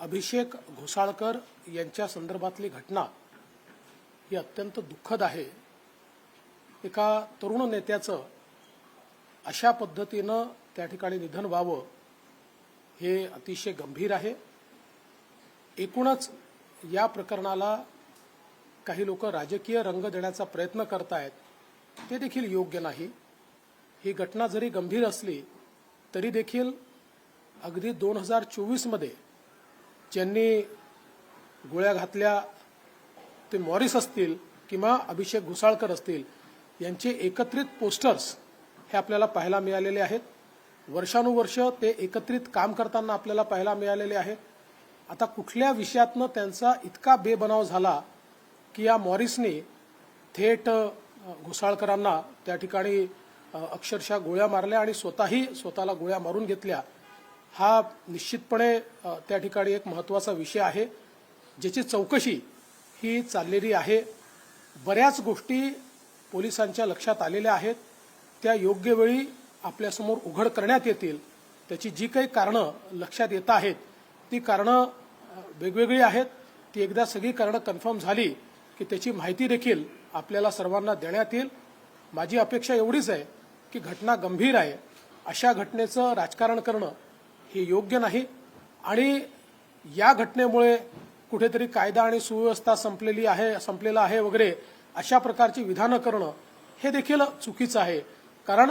अभिषेक घोसाळकर यांच्या संदर्भातली घटना ही अत्यंत दुःखद आहे. एका तरुण नेत्याचं अशा पद्धतीनं त्या ठिकाणी निधन व्हावं हे अतिशय गंभीर आहे. एकूणच या प्रकरणाला काही लोक राजकीय रंग देण्याचा प्रयत्न करतायत ते देखील योग्य नाही. ही घटना जरी गंभीर असली तरी देखील अगदी दोन हजार चोवीसमध्ये ज्यांनी गोळ्या घातल्या ते मॉरिस असतील किंवा अभिषेक घुसाळकर असतील यांचे एकत्रित पोस्टर्स हे आपल्याला पाहायला मिळालेले आहेत. वर्षानुवर्ष ते एकत्रित काम करताना आपल्याला पाहायला मिळालेले आहेत आता कुठल्या विषयातनं त्यांचा इतका बेबनाव झाला की या मॉरिसने थेट घुसाळकरांना त्या ठिकाणी अक्षरशः गोळ्या मारल्या आणि स्वतःही स्वतःला गोळ्या मारून घेतल्या. हा निश्चितपणे त्या ठिकाणी एक महत्त्वाचा विषय आहे ज्याची चौकशी ही चाललेली आहे. बऱ्याच गोष्टी पोलिसांच्या लक्षात आलेल्या आहेत. त्या योग्य वेळी आपल्यासमोर उघड करण्यात येतील. त्याची जी काही कारणं लक्षात येत आहेत ती कारणं वेगवेगळी आहेत. ती एकदा सगळी कारणं कन्फर्म झाली की त्याची माहिती देखील आपल्याला सर्वांना देण्यात येईल. माझी अपेक्षा एवढीच आहे की घटना गंभीर आहे. अशा घटनेचं राजकारण करणं हे योग्य नाही. आणि या घटनेमुळे कुठेतरी कायदा आणि सुव्यवस्था संपलेली आहे संपलेला आहे वगैरे अशा प्रकारची विधानं करणं हे देखील चुकीचं आहे. कारण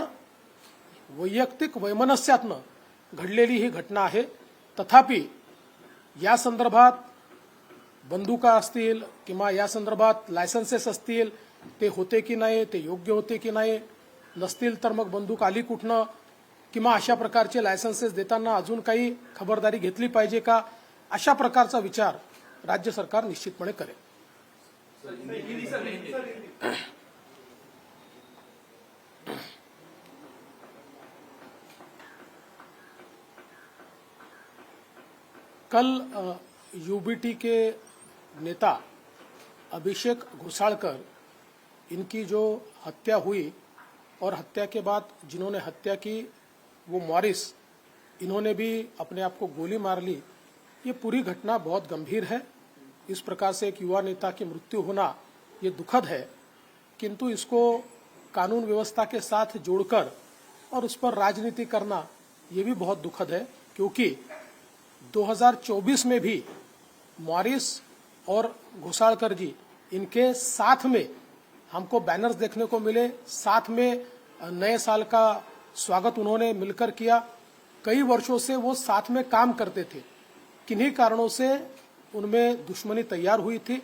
वैयक्तिक वैमनस्यातनं घडलेली ही घटना आहे. तथापि या संदर्भात बंदुका असतील किंवा या संदर्भात लायसन्सेस असतील ते होते की नाही ते योग्य होते की नाही नसतील तर मग बंदूक आली कुठनं? किंवा अशा प्रकारचे लायसन्सेस देताना अजून काही खबरदारी घेतली पाहिजे का? अशा प्रकारचा विचार राज्य सरकार निश्चितपणे करेल. कल यूबीटी के नेता अभिषेक घोसाळकर इनकी जो हत्या हुई और हत्या के बाद जिन्होंने हत्या की वो मॉरिस, इन्होंने भी अपने आप को गोली मार ली। ये पूरी घटना बहुत गंभीर है। इस प्रकार से एक युवा नेता की मृत्यु होना ये दुखद है। किंतु इसको कानून व्यवस्था के साथ जोड़कर और उस पर राजनीति करना ये भी बहुत दुखद है, क्योंकि 2024 में भी मॉरिस और घोसाळकर जी, इनके साथ में हमको बैनर्स देखने को मिले। साथ में नए साल का स्वागत उन्होंने मिलकर किया। कई वर्षों से वो साथ में काम करते थे। किन्हीं कारणों से उनमें दुश्मनी तैयार हुई थी।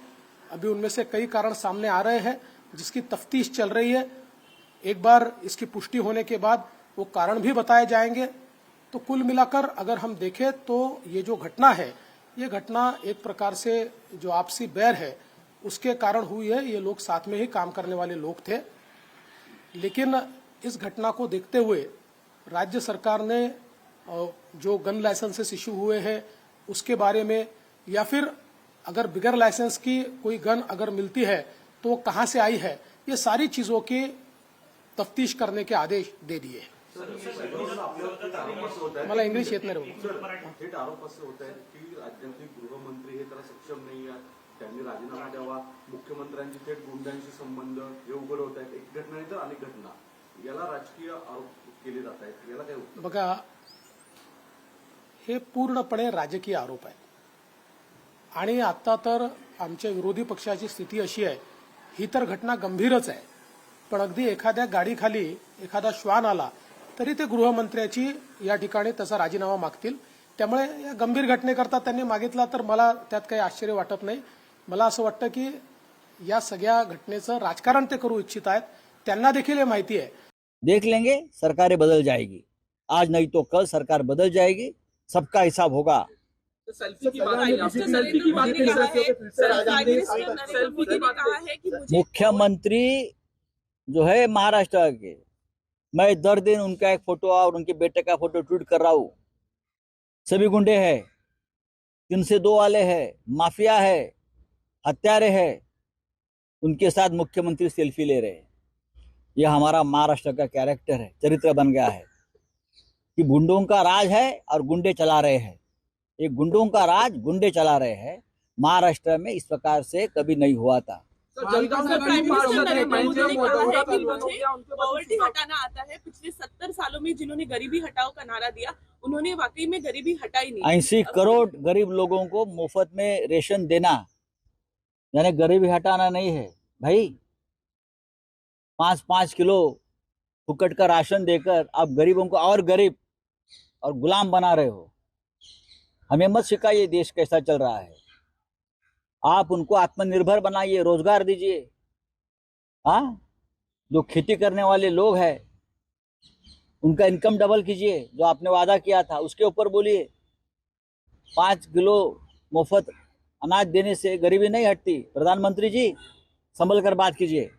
अभी उनमें से कई कारण सामने आ रहे हैं, जिसकी तफ्तीश चल रही है। एक बार इसकी पुष्टि होने के बाद वो कारण भी बताए जाएँगे। तो कुल मिलाकर अगर हम देखें तो ये जो घटना है, ये घटना एक प्रकार से जो आपसी बैर है, उसके कारण हुई है। ये लोग साथ में ही काम करने वाले लोग थे। लेकिन इस घटना को देखते हुए राज्य सरकार ने जो गन लाइसेंसेस इशू हुए हैं उसके बारे में या फिर अगर बिगर लाइसेंस की कोई गन अगर मिलती है तो कहाँ से आई है ये सारी चीज़ों की तफ्तीश करने के आदेश दे दिए मला इंग्लिश येत नाही थेट आरोप असे होत आहेत की राज्याचे गृहमंत्री हे त्याला सक्षम नाही आहेत त्यांनी राजीनामा द्यावा मुख्यमंत्र्यांची थेट गुंडांशी संबंध हे उघड होत आहेत एक घटना नाही तर अनेक घटना. याला राजकीय आरोप केले जात आहेत याला काय उत्तर बघा हे पूर्णपणे राजकीय आरोप आहे आणि आता तर आमच्या विरोधी पक्षाची स्थिती अशी आहे ही तर घटना गंभीरच आहे. पण अगदी एखाद्या गाडीखाली एखादा श्वान आला तरी ते गृहमंत्र्याची या ठिकाणी तसा राजीनामा मागतील. त्यामुळे या गंभीर घटनेकरता त्यांनी मागितला तर मला त्यात काही आश्चर्य वाटत नाही. मला असं वाटतं की या सगळ्या घटनेचं राजकारण ते करू इच्छित आहेत. त्यांना देखील हे माहिती आहे. देख लेंगे सरकारें बदल जाएगी। आज नहीं तो कल सरकार बदल जाएगी। सबका हिसाब होगा। तो सेल्फी की बात आई। आपने सेल्फी की बात नहीं कहा प्राइम मिनिस्टर ने सेल्फी की बात कहा कि मुझे मुख्यमंत्री जो है महाराष्ट्र के मैं दर दिन उनका एक फ़ोटो और उनके बेटे का फ़ोटो ट्वीट कर रहा हूँ। सभी गुंडे हैं। तीन से दो वाले हैं। माफिया है। हत्यारे है। उनके साथ मुख्यमंत्री सेल्फी ले रहे हैं। ये हमारा महाराष्ट्र का कैरेक्टर है चरित्र बन गया है। कि गुंडों का राज है और गुंडे चला रहे हैं। ये गुंडों का राज गुंडे चला रहे हैं। महाराष्ट्र में इस प्रकार से कभी नहीं हुआ था। पॉवर्टी हटाना आता है। पिछले सत्तर सालों में जिन्होंने गरीबी हटाओ का नारा दिया उन्होंने वाकई में गरीबी हटाई नहीं। ऐसी करोड़ गरीब लोगों को मुफ़्त में रेशन देना यानी गरीबी हटाना नहीं है। भाई पाँच पाँच किलो फुकट का राशन देकर आप गरीबों को और गरीब और गुलाम बना रहे हो। हमें मत सिखाइए देश कैसा चल रहा है। आप उनको आत्मनिर्भर बनाइए, रोज़गार दीजिए। हाँ? जो खेती करने वाले लोग हैं, उनका इनकम डबल कीजिए, जो आपने वादा किया था, उसके ऊपर बोलिए। पाँच किलो मुफ़्त अनाज देने से गरीबी नहीं हटती। प्रधानमंत्री जी संभल कर बात कीजिए।